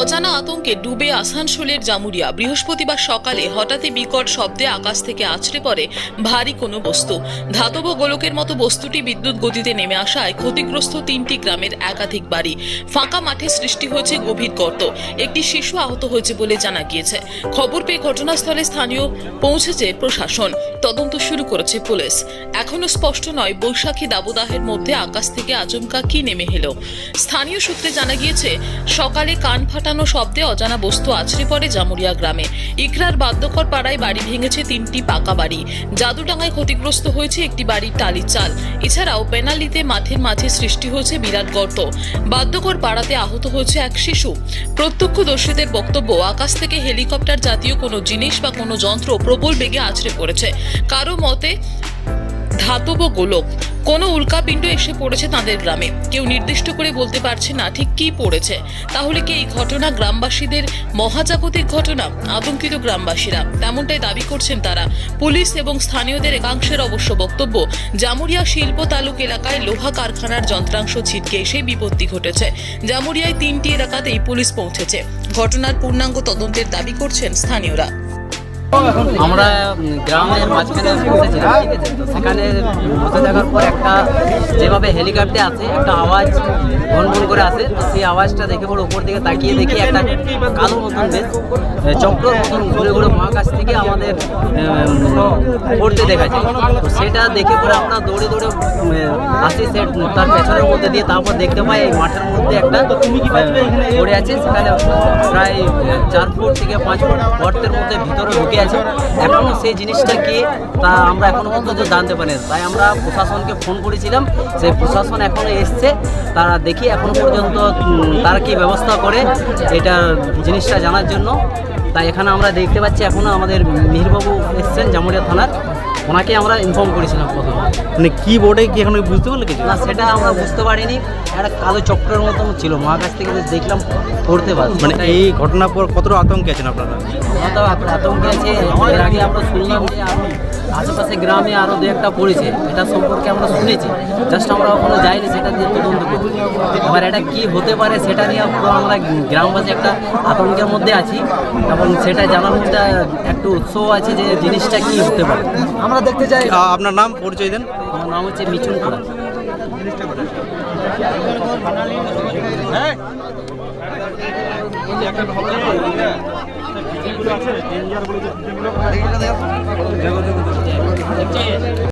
অজানা আতঙ্কে ডুবে আসানসোলের জামুরিয়া। বৃহস্পতিবার সকালে হঠাৎই বিকট শব্দে আকাশ থেকে আছড়ে পড়ে ভারী কোনো বস্তু। ধাতব গোলকের মতো বস্তুটি বিদ্যুৎ গতিতে নেমে আসায় ক্ষতিগ্রস্ত তিনটি গ্রামের একাধিক বাড়ি। ফাঁকা মাঠে সৃষ্টি হয়েছে গভীর গর্ত। একটি শিশু আহত হয়েছে বলে জানা গিয়েছে। খবর পেয়ে ঘটনাস্থলে স্থানীয় পৌঁছেছে প্রশাসন। তদন্ত শুরু করেছে পুলিশ। এখনও স্পষ্ট নয় বৈশাখী দাবদাহের মধ্যে আকাশ থেকে আচমকা কি নেমে এলো। স্থানীয় সূত্রে জানা গিয়েছে, সকালে কান ফাটানো শব্দে অজানা বস্তু আছড়ে পড়ে জামুরিয়া গ্রামে। ইকরার বাদ্যকর পাড়ায় বাড়ি ভেঙেছে তিনটি পাকা বাড়ি। জাদুডাঙ্গায় ক্ষতিগ্রস্ত হয়েছে একটি বাড়ির টালির চাল। এছাড়াও পেনালিতে মাঠের মাঝে সৃষ্টি হয়েছে বিরাট গর্ত। বাদ্যকর পাড়াতে আহত হয়েছে এক শিশু। প্রত্যক্ষদর্শীদের বক্তব্য, আকাশ থেকে হেলিকপ্টার জাতীয় কোনো জিনিস বা কোনো যন্ত্র প্রবল বেগে আছড়ে পড়েছে। কারও মতে, ধাতব গোলক কোনো উল্কাপিণ্ড এসে পড়েছে তাদের গ্রামে। কেউ নির্দিষ্ট করে বলতে পারছে না ঠিক কি পড়েছে। তাহলে কি এই ঘটনা গ্রামবাসীদের মহাজাগতিক ঘটনা? আতঙ্কিত গ্রামবাসীরা। তেমনটাই দাবি করছেন তারা। পুলিশ এবং স্থানীয়দের একাংশের অবশ্য বক্তব্য, জামুরিয়া শিল্প তালুক এলাকায় লোহা কারখানার যন্ত্রাংশ ছিটকে এসে বিপত্তি ঘটেছে। জামুরিয়ায় তিনটি এলাকাতেই পুলিশ পৌঁছেছে। ঘটনার পূর্ণাঙ্গ তদন্তের দাবি করছেন স্থানীয়রা। আমরা গ্রামের মাঝখানে বসেছিলাম, ঠিক আছে? তো সেখানে বসে থাকার পর একটা যেভাবে হেলিকপ্টার আছে, একটা আওয়াজ ঘন ঘন করে আসে তো সেই আওয়াজটা দেখে পরে উপর দিকে তাকিয়ে দেখি একটা কালো মতন বেশ চক্রর মতন ঘুরে ঘুরে মহাকাশ থেকে আমাদের পড়তে দেখা যায়। তো সেটা দেখে পরে আমরা দৌড়ে দৌড়ে আসি সে তার পেছনের মধ্যে দিয়ে তারপর দেখতে পাই এই মাঠের মধ্যে একটা পড়ে আছে। সেখানে প্রায় চার ফুট থেকে পাঁচ ফুট গর্তের মধ্যে ভিতরে ঢুকে আছে। এখনও সেই জিনিসটা কি তা আমরা এখনও পর্যন্ত জানতে পারি তাই আমরা প্রশাসনকে ফোন করেছিলাম সেই প্রশাসন এখনও এসছে, তারা দেখি এখনও পর্যন্ত তারা কি ব্যবস্থা করে এটা জিনিসটা জানার জন্য। তাই এখানে আমরা দেখতে পাচ্ছি এখনও আমাদের মিহিরবাবু এসছেন জামুরিয়া থানার। ওনাকে আমরা ইনফর্ম করেছিলাম প্রথমে। মানে কি বোর্ডে কি এখন বুঝতে পারলে কিছু? না সেটা আমরা বুঝতে পারিনি। একটা কালো চক্রের মতন ছিল। মহাকাশ থেকে দেখলাম পড়তে পারি মানে এই ঘটনার পর কতটা আতঙ্কে আছেন আপনারা? আতঙ্কে আছে। এর আগে আমরা শুনলাম যে আশেপাশে গ্রামে আরও দু একটা পড়েছে এটা সম্পর্কে আমরা শুনেছি। জাস্ট আমরা ওখানে যাইনি সেটা দিয়ে তদন্ত করি এবার এটা কি হতে পারে সেটা নিয়ে পুরো আমরা গ্রামবাসী একটা আতঙ্কের মধ্যে আছি এবং সেটা জানার মধ্যে একটু উৎসাহ আছে যে জিনিসটা কি হতে পারে। আমরা দেখতে চাই আপনার নাম পরিচয় দেন। আমার নাম হচ্ছে মিচুন করা